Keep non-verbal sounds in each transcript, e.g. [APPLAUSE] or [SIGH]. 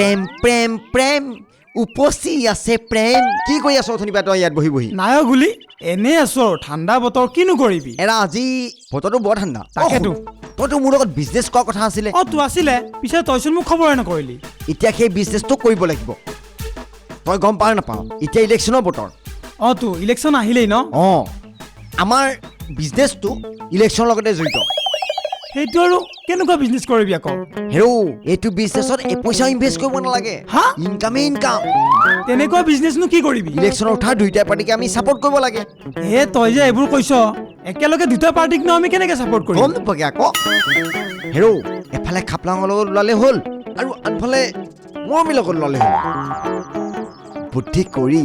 প্ৰেম প্ৰেম প্ৰেম উপচি আছে প্ৰেম। কি কৰি আছ অথনিৰ পৰা তই ইয়াত বহি বহি? নাই অ' গুলি। এনেই আছো। আৰু ঠাণ্ডা বতৰ কিনো কৰিবি? এৰা আজি বতৰটো বৰ ঠাণ্ডা। তাকেতো। তইতো মোৰ লগত বিজনেছ কৰা কথা আছিলে। অ' তোৰ আছিলে। পিছে তইচোন মোক খবৰে নকৰিলি। এতিয়া সেই বিজনেছটো কৰিব লাগিব। তই গম পাৱ নাপাৱ? এতিয়া ইলেকশ্যনৰ বতৰ। অ' তো ইলেকশ্যন আহিলেই ন? অঁ। আমাৰ বিজনেছটো ইলেকশ্যনৰ লগতে জড়িত। সেইটো আৰু কেনেকুৱা বিজনেছ কৰিবি আকৌ? হেৰৌ এইটো বিজনেছত পইচা ইনভেষ্ট কৰিব নালাগে। হা? ইনকামে ইনকাম তেনেকুৱা বিজনেছনো কি কৰিবি? ইলেকশ্যনত উঠা দুইটা পাৰ্টিকে আমি ছাপৰ্ট কৰিব লাগে। হে তই যে এইবোৰ কৈছ একেলগে দুটা পাৰ্টিক ন আমি কেনেকে ছাপৰ্ট কৰিম? গম নোপোৱাগে আকৌ। হেৰৌ এফালে খাপলাঙৰ লগত ওলালে হ'ল আৰু আনফালে মৰমীৰ লগত ওলালে হ'ল। বুদ্ধি কৰি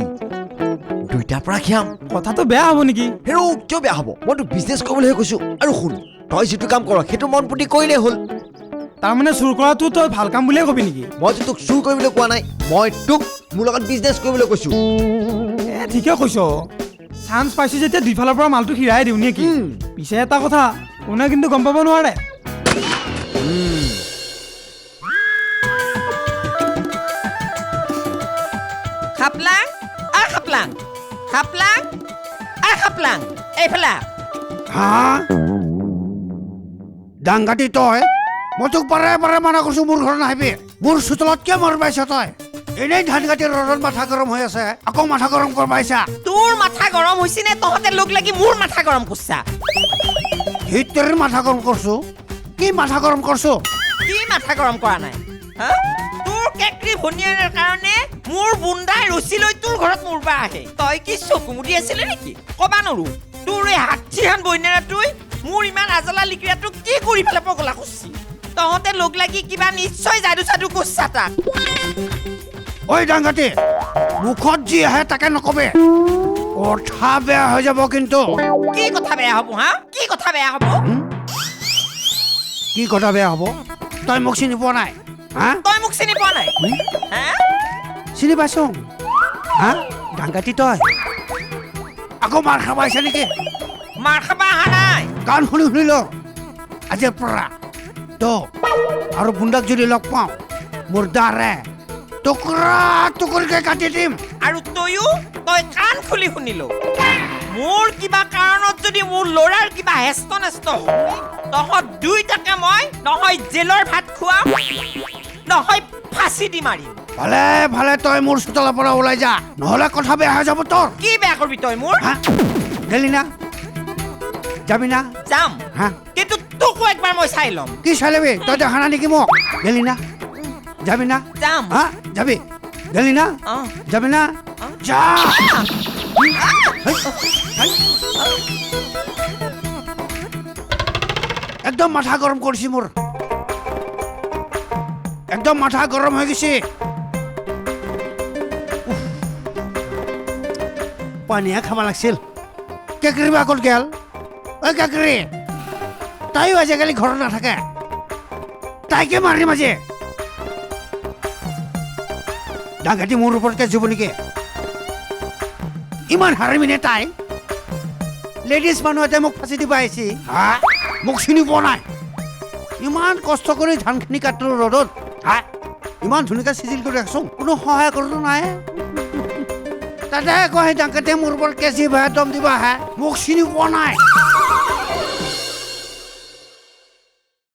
দুইটাৰ পৰা খিয়াম। কথাটো বেয়া হ'ব নেকি? হেৰৌ কিয় বেয়া হ'ব? মই তোক বিজনেছ কৰিবলৈহে কৈছোঁ। আৰু শুন তই যিটো কাম কৰ সেইটো মন পুতি কৰিলেই হ'ল। তাৰমানে চুৰ কৰাটো তই ভালো কাম বুলিয়ে কবি নেকি? মইতো তোক চুৰ কৰিবলৈ কোৱা নাই মই তোক মোৰ লগত বিজনেছ কৰিবলৈ কৈছোঁ। এ ঠিকে কৈছ। চান্স পাইছো যেতিয়া দুইফালৰ পৰা মালটো হিৰাই দিওঁ নেকি। পিছে এটা কথা কোনে কিন্তু গম পাব নোৱাৰে। খাপলাং আ খাপলাং খাপলাং আ খাপলাং এইফালে আহ। হা ডাংগাটি তই মই তোক বাৰে বাৰে মানা কৰিছো মোৰ ঘৰত নাহিবি মোৰ চোতালত কিয় মৰম পাইছ তই এনেই ধান কাটি ৰদত মাথা গৰম হৈ আছে আকৌ মাথা গৰম কৰিব আহিছা তোৰ মাথা গৰম হৈছে নে তহঁতে লগ লাগি মোৰ মাথা গৰম কৰিছা? হিতৰিৰ মাথা গৰম কৰছো? কি মাথা গৰম কৰছো? কি মাথা গৰম কৰা নাই? তোৰ কেকৰি ভনিয়াৰ কাৰণে মোৰ বুন্দাই ৰচি লৈ তোৰ ঘৰত মোৰবা আহে। তই কি চকু মুদি আছিলে নেকি? কবা নৰো তোৰ এই হাতীহান বন্যাৰাটোই মোৰ ইমান আজলা লিকিৰাটোক কি কৰি পেলাই পগলা কৰছি? তহঁতে লগ লাগি কিবা নিশ্চয় যাদু চাদু কৰছা তাক। ঐ ডাংগাটি মুখত যি আহে তাকে নকবি। কথা বেয়া হৈ যাব কিন্তু। কি কথা বেয়া হ'ব হা? কি কথা বেয়া হ'ব? কি কথা বেয়া হ'ব? তই মোক চিনি পোৱা নাই হা? তই মোক চিনি পোৱা নাই? চিনি পাইছ হা ডাংগাটি তই আকৌ মাৰ খাব আহিছে নেকি? মাৰ খাবা অহা নাই গান শুনি শুনি ল। আজিৰ পৰা তো আৰু বুন্দাক যদি লগ পাওঁ মোৰ দ্বাৰে টুকুৰা টুকুৰকে কাটি দিম। আৰু তয়ো তই কাণ খুলি শুনিলো মোৰ কিবা কাৰণত যদি মোৰ ল'ৰাৰ কিবা হেষ্ট নেষ্ট তহঁত দুইটাকে মই নহয় জেলৰ ভাত খুৱাম নহয় ফাঁচি দি মাৰিম। ভালে ভালে তই মোৰ চোতালৰ পৰা ওলাই যা। নহ'লে কথা বেয়া হৈ যাব তোৰ। কি বেয়া কৰিবি তই মোৰ? হা? গেলি না? যাবি না? যাম। হা? কিন্তু তোকো একবাৰ মই চাই ল'ম। কি চাই ল'বি? তই দেখা নাই নেকি মোক? গেলি না? যাবি না? যাম। হা? যাবি? গেলি না? যাবি না? যা! একদম মাথা গৰম কৰিছে মোৰ। একদম মাথা গৰম হৈ গৈছে। পানীয়ে খাব লাগিছিল। কেকৰি বা ক'ত গেল। ঐ কেকৰি তাইও আজিকালি ঘৰত নাথাকে। তাইকে মাৰিম আজি। ডাঙাটি মোৰ ওপৰতে জুব নেকি ইমান হাৰিমিনে তাই। লেডিজ মানুহ এটাই মোক ফাঁচি দিব আহিছে। হা? মোক চিনি পোৱা নাই। ইমান কষ্ট কৰি ধানখিনি কাটিলো ৰ'দত। হা? ইমান ধুনীয়াকৈ চিজিল কৰি ৰাখছোং। কোনো সহায় কৰোঁ নাই। তাতে আকৌ সেই ডাঙাতে মোৰ ওপৰত কেঁচি ভাই দম দিব আহে মোক চিনি পোৱা নাই।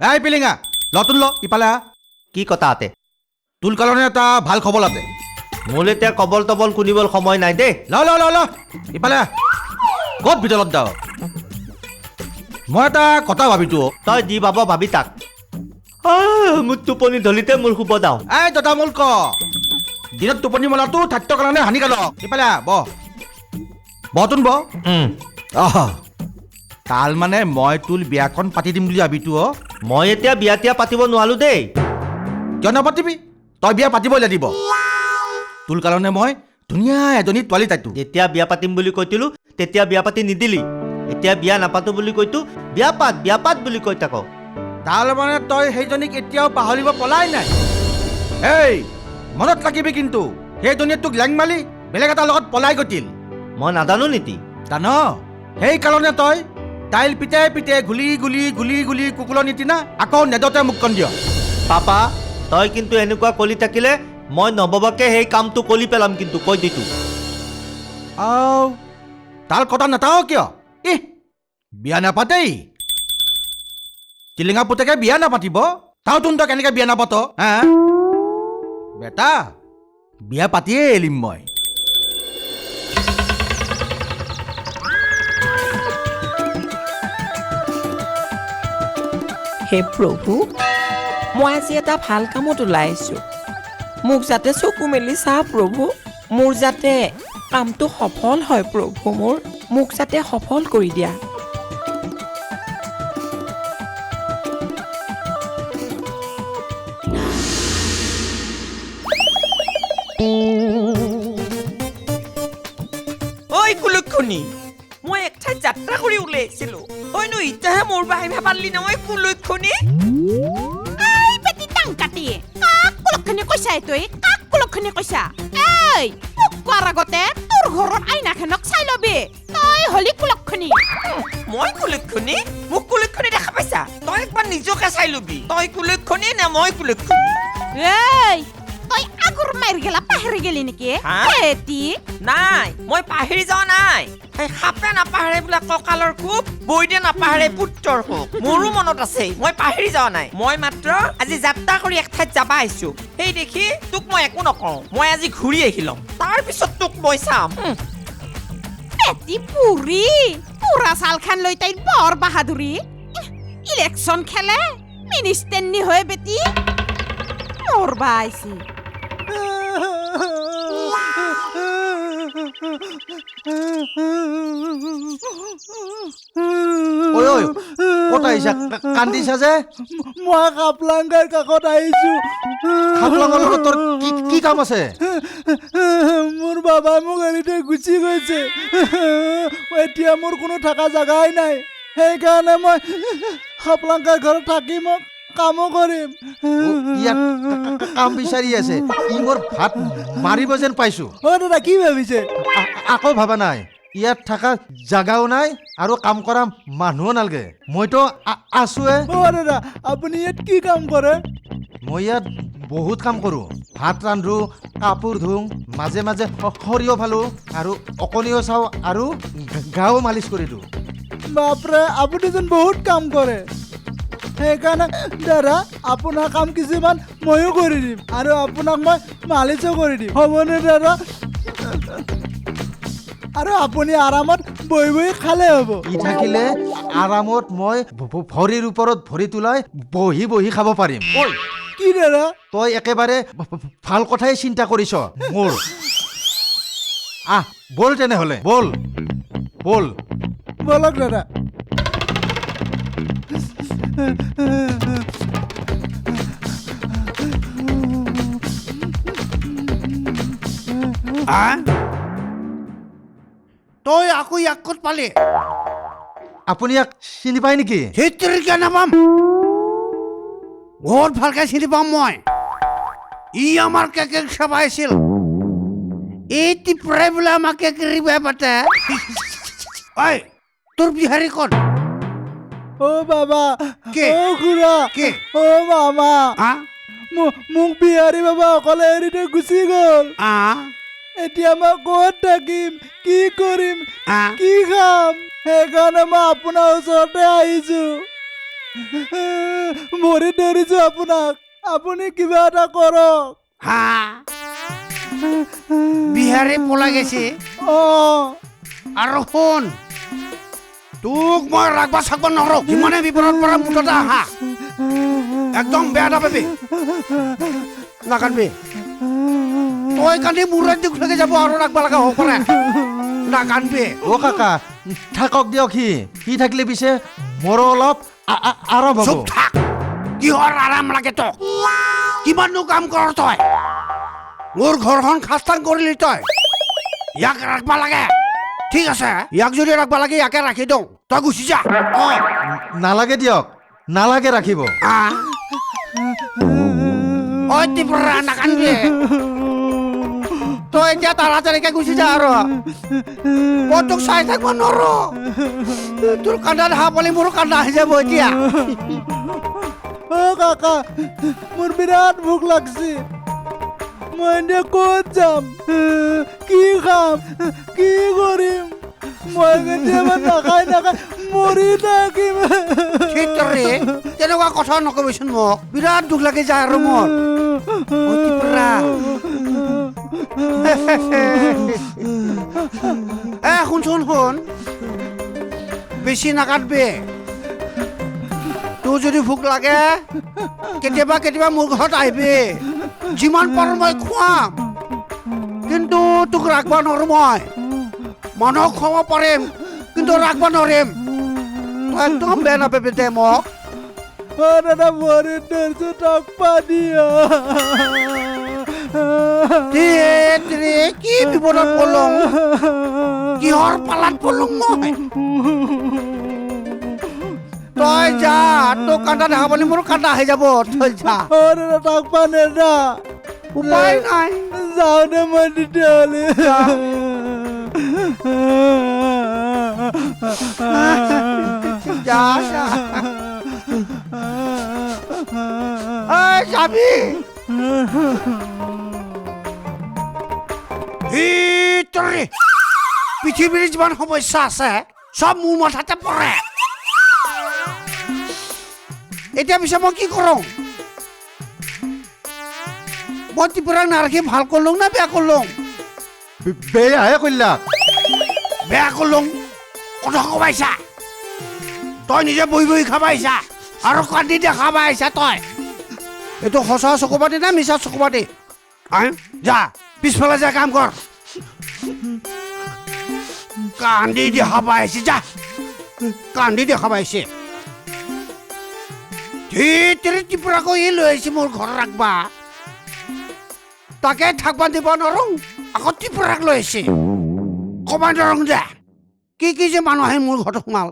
এই পিলিঙা লতুন ল ইফালে আহ। কি কথা আতে? তোৰ কাৰণে এটা ভালো খবৰ আছে। মোৰ এতিয়া কবল তবল শুনিবৰ সময় নাই দেই। ল ল ল ল ইফালে আহ। ক'ত ভিতৰত যাৱ? মই এটা কথা ভাবিছো। তই যি ভাব ভাবি তাক মোৰ টোপনি ধলিতে মোৰ শুব যাওঁ। এই দাদা মূল ক। দিনত টোপনি মলাটো স্বাস্থ্যৰ কাৰণে হানিকাৰক ইফালে আহ, বহ বহচোন বহ আহ কাল মানে মই তোৰ বিয়াখন পাতি দিম বুলি ভাবিছো অ। মই এতিয়া বিয়া তিয়া পাতিব নোৱাৰো দেই। কিয় নাপাতিবি? তই বিয়া পাতিবই লাগিব। তোৰ কাৰণে মই ধুনীয়া এজনী ছোৱালী তাইতো। যেতিয়া বিয়া পাতিম বুলি কৈছিলো তেতিয়া বিয়া পাতি নিদিলি। এতিয়া বিয়া নাপাতো বুলি কৈতো বিয়া পাত বিয়া পাত বুলি কৈ থাক। তাৰ মানে তই সেইজনীক এতিয়াও পাহৰিব পলাই নাই। এই মনত ৰাখিবি কিন্তু সেইজনীয়ে তোক লেং মালি বেলেগ এটাৰ লগত পলাই গৈছিল মই নাজানো নেকি? জান সেইকাৰণে তই তাইৰ পিতে পিতে গুলি গুলি গুলি গুলি কুকুলৰ নিচিনা আকৌ নেদতে মুখখন দিয়। পাপা তই কিন্তু এনেকুৱা কৰি থাকিলে মই নববাকে সেই কামটো কৰি পেলাম কিন্তু কৈ দিছোঁ আও তাৰ কথা নাথাও কিয়? ইহ বিয়া নাপাতেই। টিলিঙা পুতেকে বিয়া নাপাতিব। তাও তোন তই কেনেকে বিয়া নাপাত হা? বেটা বিয়া পাতিয়ে এৰিম মই। হে প্ৰভু মই আজি এটা ভাল কামত ওলাই আহিছোঁ মোক যাতে চকু মেলি চা প্ৰভু মোৰ যাতে কামটো সফল হয় প্ৰভু মোৰ। মোক যাতে সফল কৰি দিয়া। ওলাইছিলো ঐনো ইতিয়াহে মোৰ বাহিৰ পাৰলি নহয় কুলক্ষণী এই বেটি টাংকাটি কাক কুলক্ষণি কৈছা তই কাক কুলক্ষণি কৈছা? এই মোক কোৱাৰ আগতে তোৰ ঘৰৰ আইনাখনক চাই লবি। তই হলি কুলক্ষণি। মই কুলক্ষণী? মোক কুলক্ষণী দেখা পাইছা? তই একবাৰ নিজকে চাই লবি। তই কুলক্ষণী নে মই কুলক্ষণী? এই তই আগৰ মাৰি গেলা পাহৰি গেলি নেকি? হা? বেটি নাই মই পাহৰি যোৱা নাই। সেই সাপে নাপাহৰে বোলে কঁকালৰ কোব বৈদে নাপাহৰে পুত্ৰৰ শোক মোৰো মনত আছে মই পাহৰি যোৱা নাই। মই মাত্ৰ আজি যাত্ৰা কৰি এক ঠাইত যাবা আহিছো। সেই দেখি তোক মই একো নকওঁ মই আজি ঘূৰি আহি ল'ম। তাৰপিছত তোক মই চাম। হুম। বেটি পুৰি পুৰা ছালখান লৈ তাইৰ বৰ বাহাদুৰি। ইহ, ইলেকশ্যন খেলে মিনিষ্টাৰনি হয় বেটি। মৰবা আইছি। ঐ ঐ ক'ত আহিছা কান্দিছা যে? মই কাপলাংগাৰ কাষত আহিছোঁ। খাপলাঙৰ লগত তোৰ কি কি কাম আছে? মোৰ বাবাই মোক এৰি থৈ গুচি গৈছে। এতিয়া মোৰ কোনো থকা জেগাই নাই। সেইকাৰণে মই সাপলাংকাৰ ঘৰত থাকি মই কামো কৰিম অ, ইয়াত কা- কা- কাম বিচাৰি আছে। ই মোৰ ভাত মাৰিব যেন পাইছো। অ দাদা কি ভাবিছে? আকৌ ভাবা নাই। ইয়াত থকা জাগাও নাই আৰু কাম কৰা মানুহো নালাগে। মইতো আছোৱে অ দাদা আপুনি ইয়াত কি কাম কৰে? মই ইয়াত বহুত কাম কৰোঁ। ভাত ৰান্ধো কাপোৰ ধুওঁ মাজে মাজে সৰিয়হ ফালোঁ আৰু অকণিও চাওঁ আৰু গাও মালিচ কৰি দিওঁ। বাপৰে আপুনিচোন বহুত কাম কৰে। সেইকাৰণে দাদা আপোনাৰ কাম কিছুমান ময়ো কৰি দিম আৰু আপোনাক মই মালিচো কৰি দিম। হ'বনে দাদা? আৰু আপুনি আৰামত বহি বহি খালে হ'ব। ই থাকিলে আৰামত মই ভৰিৰ ওপৰত ভৰি তোলাই বহি বহি খাব পাৰিম। কি দাদা? তই একেবাৰে ভালো কথাই চিন্তা কৰিছ মোৰ। আহ বল তেনেহ'লে বল। বল। বলক দাদা। তই আকৌ ইয়াক ক'ত পালি? আপুনি ইয়াক চিনি পায় নেকি? সেইতৰিকে নাপাম? বহুত ভালকে চিনি পাম মই। ই আমাৰ কেকেক চাবাইছিল [LAUGHS] এই টিপৰাই বোলে আমাক কেকেৰি বেয়া পাতে। ঐ তোৰ বিহাৰী ক'ত অ' বাবা কি? অ' খুৰা কি? অ' মামা। হা মো- মোক বিহাৰী বাবা অকলে এৰি থৈ গুচি গ'ল। আ? এতিয়া মই ক'ত থাকিম কি কৰিম আ? কি খাম? সেইকাৰণে মই আপোনাৰ ওচৰতে আহিছো। ভৰিত ধৰিছো আপোনাক। আপুনি কিবা এটা কৰক। হা? বিহাৰী পলাই গেছে। অঁ। আৰু শুন। তোক মই ৰাখবা চাকবা নৰো যিমানে বিপদত পৰা মুঠতে আহা। একদম বেয়া নাপাবি নাকান্দবি তই কান্দি মূৰত দুখলৈকে যাব আৰু ৰাখবা লগা হ'ব পাৰে। নাকান্দবি অ' কাকা থাকক দিয়ক সি। সি থাকিলে পিছে মোৰো অলপ আ- আ- আৰাম হ'ব। কিহৰ আৰাম লাগে তোক? কিমাননো কাম কৰ তই? মোৰ ঘৰখন খাস্তান কৰিলি তই। ইয়াক ৰাখবা লাগে। ঠিক আছে ইয়াক যদি ৰাখবা লাগে ইয়াকে ৰাখি দিওঁ তই গুচি যা। অঁ নালাগে দিয়ক নালাগে ৰাখিব। ঐ ত্ৰিপুৰা নাকান্দবি তই এতিয়া তাড়াতাড়িকে গুচি যা আৰু। মই তোক চাই থাকিব নোৱাৰো। তোৰ কান্দা দেখা পালে মোৰো কান্দা আহি যাব এতিয়া। অ' কাকা মোৰ বিৰাট ভোক লাগছে। মই এতিয়া ক'ত যাম কি খাম, কি কৰিম মই কেতিয়াবা নাখাই নাখাই মৰি থাকিম সেইদৰে তেনেকুৱা কথা নকবিচোন মোক। বিৰাট দুখ লাগি যায় আৰু মোৰ। এ শুনচোন শুন। বেছি নাকাটবি। তোৰ যদি ভোক লাগে কেতিয়াবা কেতিয়াবা মোৰ ঘৰত আহিবি। যিমান পাৰোঁ মই খুৱাম। কিন্তু তোক ৰাখবা নোৱাৰোঁ মই। মানুহক খুৱাব পাৰিম কিন্তু ৰাখবা নোৱাৰিম। তই একদম বেয়া নাপাবি দে মোক। দাদা ধৰিছো তাক কি বিপদত পলং কিহৰ পালাত পলং মই? তই যা তোক কান্দা দেখা পালে মোৰ কান্দা আহি যাব তই যা। অ দাদা তাক পানে দা উপায় নাই। যাওঁ দে মই তেতিয়াহ'লে যা। যা ঐ যাবি ভিতৰে পৃথিৱীৰ যিমান সমস্যা আছে চব মোৰ মাথাতে পৰে। এতিয়া পিছে মই কি কৰোঁ? মই ত্ৰিপুৰাক নাৰাখি ভালো কৰিলোঁ না বেয়া কৰিলোঁ? বেয়াহে কৰিলা। বেয়া কৰিলোঁ? কথা কমাইছা তই নিজে বহি বহি খাব আহিছা আৰু কান্দি দেখাব আহিছা তই? এইটো সঁচা চকুপাতি না মিছা চকুপাতি? আহ, যা পিছফালে যা কাম কৰ। কান্দি দেখাব আহিছে যা। কান্দি দেখাব আহিছে ধীৰে ত্ৰিপুৰাকৈ ই লৈ আহিছে মোৰ ঘৰত ৰাখবা তাকে থাকবা দিব নোৱাৰোঁ আকৌ ত্ৰিপুৰাক লৈ আহিছে। কমাই নৰং দে কি কি যে মানুহ আহি মোৰ ঘৰত সোমাল।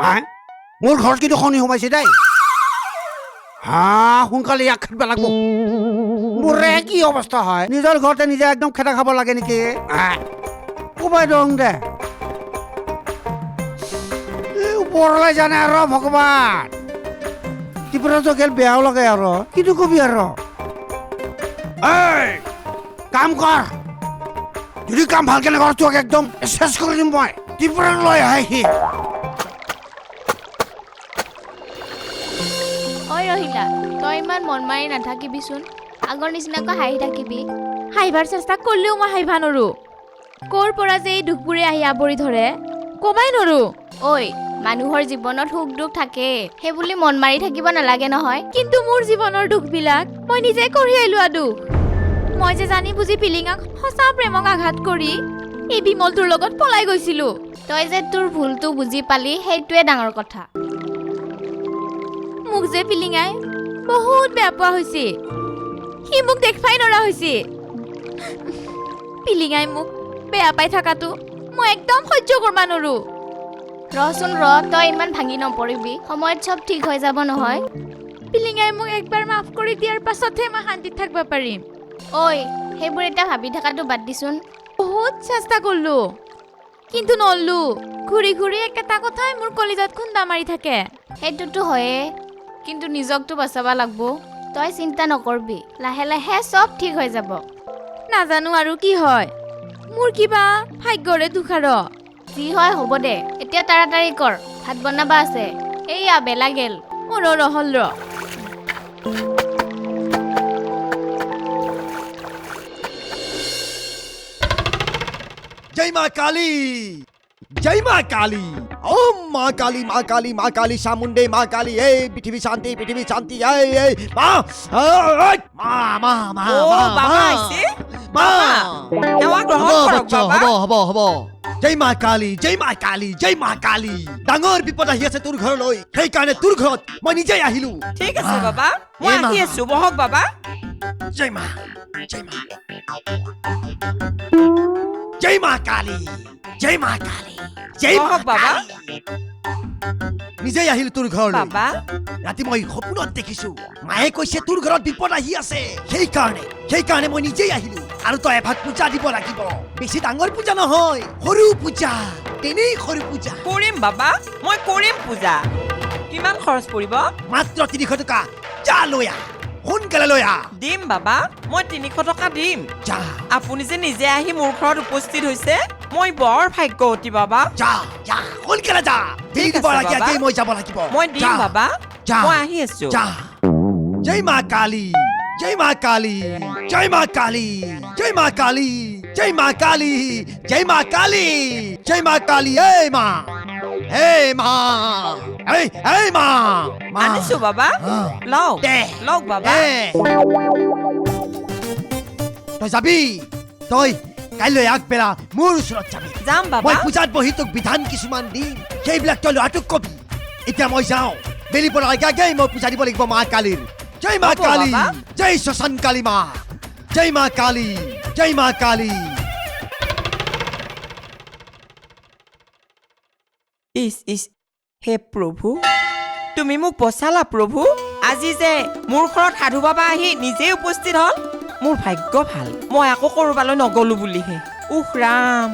হা? মোৰ ঘৰত কিন্তু শনি সোমাইছে দেই। হা, সোনকালে ইয়াক খেদিব লাগিব। মোৰে কি অৱস্থা হয়? নিজৰ ঘৰতে নিজে একদম খেদা খাব লাগে নেকি? নৰং দে। এই ওপৰলৈ জানে আৰু ভগৱান। ত্ৰিপুৰাটো খেল বেয়াও লাগে আৰু। কিনো কবি আৰু? এই কাম কৰ। যদি কাম ভালকে নকৰ তোক একদম চেছ কৰি দিম মই। ত্ৰিপুৰা লৈ আহে সি। ঐ ৰহিলা তই ইমান মন মাৰি নাথাকিবিচোন। আগৰ নিচিনাকৈ হাঁহি থাকিবি। হাঁহিবাৰ চেষ্টা কৰিলেও মই হাঁহিবা নৰো ক'ৰ পৰা যে এই দুখবোৰে আহি আৱৰি ধৰে? কমাই নৰো ঐ মানুহৰ জীৱনত সুখ দুখ থাকে। সেইবুলি মন মাৰি থাকিব নালাগে নহয়। কিন্তু মোৰ জীৱনৰ দুখবিলাক মই নিজে কঢ়িয়াই লোৱা দুখ। মই যে জানি বুজি পিলিঙাক সঁচা প্ৰেমক আঘাত কৰি এই বিমলটোৰ লগত পলাই গৈছিলো। তই যে তোৰ ভুলটো বুজি পালি সেইটোৱে ডাঙৰ কথা। মোক যে পিলিঙাই বহুত বেয়া পোৱা হৈছে। সি মোক দেখবাই নৰা হৈছে। পিলিঙাই মোক বেয়া পাই থকাটো মই একদম সহ্য কৰিব নোৱাৰো। ৰচোন ৰ তই ইমান ভাঙি নপৰিবি। সময়ত চব ঠিক হৈ যাব নহয়। পিলিঙাই মোক একবাৰ মাফ কৰি দিয়াৰ পাছতহে মই শান্তিত থাকিব পাৰিম। ঐ সেইবোৰ এতিয়া ভাবি থকাটো বাদ দিচোন। বহুত চেষ্টা কৰিলো। কিন্তু নললো। ঘূৰি ঘূৰি একেটা কথাই মোৰ কলিজাত খুন্দা মাৰি থাকে। সেইটোতো হয়ে। কিন্তু নিজকতো বচাব লাগব। তই চিন্তা নকৰবি। লাহে লাহে চব ঠিক হৈ যাব। নাজানো আৰু কি হয়। মোৰ কিবা ভাগ্যৰে দুখাৰ। যি হয় হ'ব দে। এতিয়া তাড়াতাড়ি কৰ। ভাত বনাবা আছে। এইয়া বেলা গেল। মোৰ ৰহল ৰ জয় মা কালী। জয় মা কালী। ওম মা কালী মা কালী মা কালী চামুণ্ডে মা কালী এই পৃথিৱী শান্তি পৃথিৱী শান্তি এই এই মা ঐ, মা মা মা অ মা, বাবা মা, আহিছে। মা। জয় মা কালী জয় মা কালী জয় মা কালী। ডাঙৰ বিপদ আহি আছে তোৰ ঘৰলৈ। সেইকাৰণে তোৰ ঘৰত মই নিজেই আহিলো। ঠিক আছে বাবা মই আহি আছো। বহক বাবা। জয় মা জয় মা। জয় মা কালী জয় মা কালী জয় মা বাবা। নিজেই আহিলো তোৰ ঘৰলৈ। বাবা। ৰাতি মই সপোনত দেখিছো মায়ে কৈছে তোৰ ঘৰত বিপদ আহি আছে। সেইকাৰণে সেইকাৰণে মই নিজেই আহিলো। আৰু তই এভাগ পূজা দিব লাগিব। বেছি ডাঙৰ পূজা নহয় সৰু পূজা তেনেই সৰু পূজা। কৰিম বাবা মই কৰিম পূজা। কিমান খৰচ পৰিব? মাত্ৰ তিনিশ টকা। যা লৈ আহ সোনকালে লৈ আহ। দিম বাবা মই তিনিশ টকা দিম। যা। আপুনি যে নিজে আহি মোৰ ঘৰত উপস্থিত হৈছে মই বৰ ভাগ্যৱতী বাবা। যা যা সোনকালে যা। ঠিক আছে, মই যাব লাগিব। মই দিম বাবা। যা। মই আহি আছো। যা। জয় মা কালী। জয় মা কালী জয় মা কালী জয় মা কালী জয় মা কালী জয় মা কালী জয় মা কালী এই মা এই মা এই এই মা মা আনিছো বাবা দে লওক বাবা তই যাবি তই কাইলৈ আগবেলা মোৰ ওচৰত যাবি যাম বাবা মই পূজাত বহি তোক বিধান কিছুমান দিম সেইবিলাক তই ল'ৰাটোক কবি এতিয়া মই যাওঁ বেলি পৰা আগে আগেই মই পূজা দিব লাগিব মা কালীৰ জয় মা হ'ব, কালী বাবা। জয় শ্মশান কালী মা জয় মা কালী জয় মা কালী। ইছ ইছ হে প্ৰভু তুমি মোক বচালা প্ৰভু। আজি যে মোৰ ঘৰত সাধু বাবা আহি নিজেই উপস্থিত হ'ল মোৰ ভাগ্য ভাল। মই আকৌ ক'ৰবালৈ নগলো বুলিহে। উহ ৰাম।